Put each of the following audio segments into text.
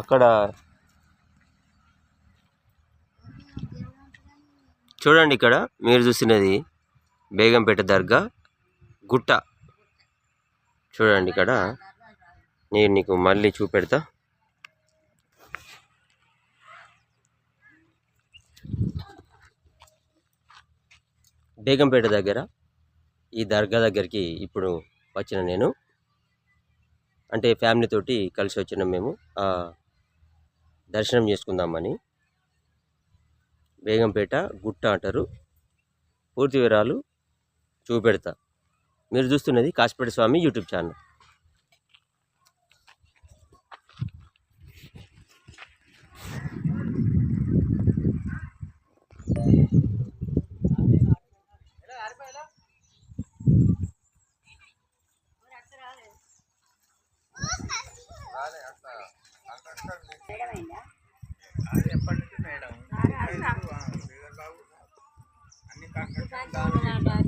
అక్కడ చూడండి ఇక్కడ మీరు చూసినది బేగంపేట దర్గా గుట్ట. చూడండి ఇక్కడ నేను నీకు మళ్ళీ చూపెడతా. బేగంపేట దగ్గర ఈ దర్గా దగ్గరికి ఇప్పుడు వచ్చిన నేను. అంటే ఫ్యామిలీతోటి కలిసి వచ్చినాం మేము. దర్శనం చేసుకుందామని. బేగంపేట గుట్ట అంటారు. పూర్తి వివరాలు చూపెడతా. మీరు చూస్తున్నది కాశీపేట స్వామి యూట్యూబ్ ఛానల్.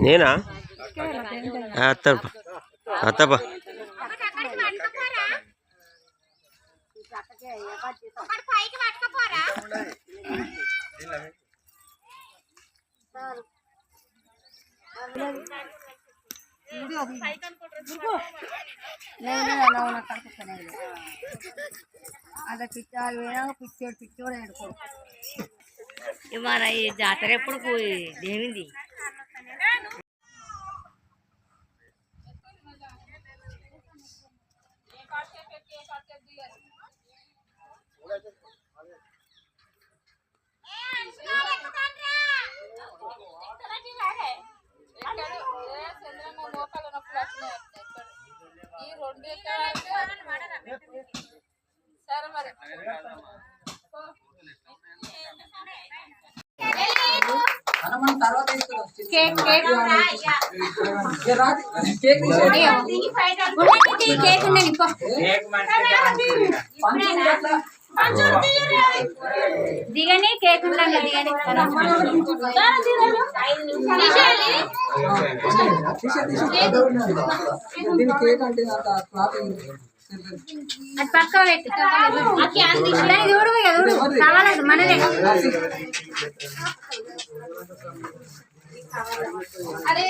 నేనా? అత్తప్ప అత్తప్ప పైకి పట్టుకపోరా అదే పిచ్చాడు పోయినా పిచ్చోడు పిచ్చోడు ఏడుకోడు మన ఈ జాతర ఎప్పుడు పోయి దేవింది ఈ రెండు ఎకరాలు సరే మరి కేక్ కేక్ కేక్ కేక్ దిగని కేక్ ఉండండి దిగని కేక్ అంటే అది పక్క పెట్టు. చూడు చూడు. కావాలేదు మనదే. అదే